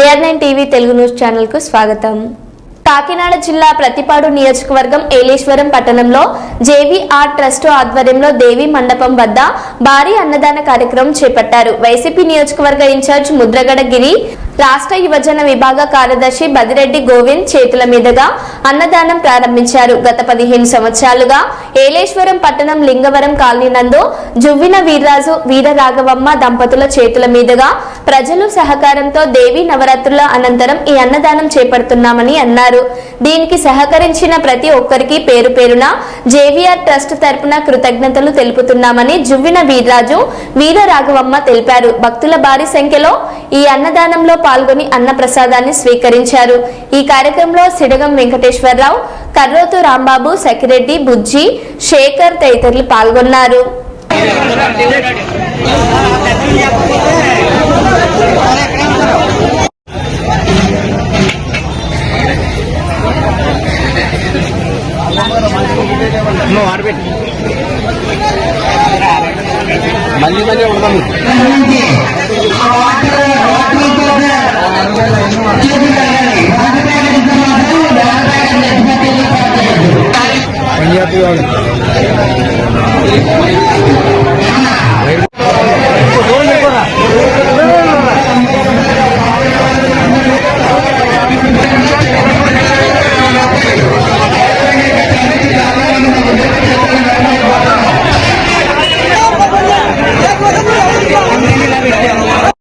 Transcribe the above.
DR nine TV Telugu news ఛానల్కు స్వాగతం. కాకినాడ జిల్లా ప్రతిపాడు నియోజకవర్గం ఏలేశ్వరం పట్టణంలో జేవీఆర్ ట్రస్ట్ ఆధ్వర్యంలో దేవి మండపం వద్ద భారీ అన్నదాన కార్యక్రమం చేపట్టారు. వైసీపీ నియోజకవర్గ ఇన్ఛార్జ్ ముద్రగడ గిరి రాష్ట్ర యువజన విభాగ కార్యదర్శి బదిరెడ్డి గోవింద్ చేతుల మీదుగా అన్నదానం ప్రారంభించారు. గత పదిహేను సంవత్సరాలుగా ఏలేశ్వరం పట్టణం లింగవరం కాలనీ నందు జువ్విన వీర్రాజు వీరరాఘవమ్మ దంపతుల చేతుల మీదుగా ప్రజలు సహకారంతో దేవి నవరాత్రుల అనంతరం ఈ అన్నదానం చేపడుతున్నామని అన్నారు. దీనికి సహకరించిన ప్రతి ఒక్కరికి పేరు పేరున జేవీఆర్ ట్రస్ట్ తరపున కృతజ్ఞతలు తెలుపుతున్నామని జువ్విన వీర్రాజు వీరరాఘవమ్మ తెలిపారు. భక్తుల భారీ సంఖ్యలో ఈ అన్నదానంలో పాల్గొని అన్న ప్రసాదాన్ని స్వీకరించారు. ఈ కార్యక్రమంలో సిడగం వెంకటేశ్వరరావు కర్రోతు రాంబాబు సకిరెడ్డి బుజ్జి శేఖర్ తదితరులు పాల్గొన్నారు. నువ్వు ఆడబెట్టి మళ్ళీ మళ్ళీ ఉండదాం పంజాబీ వాళ్ళు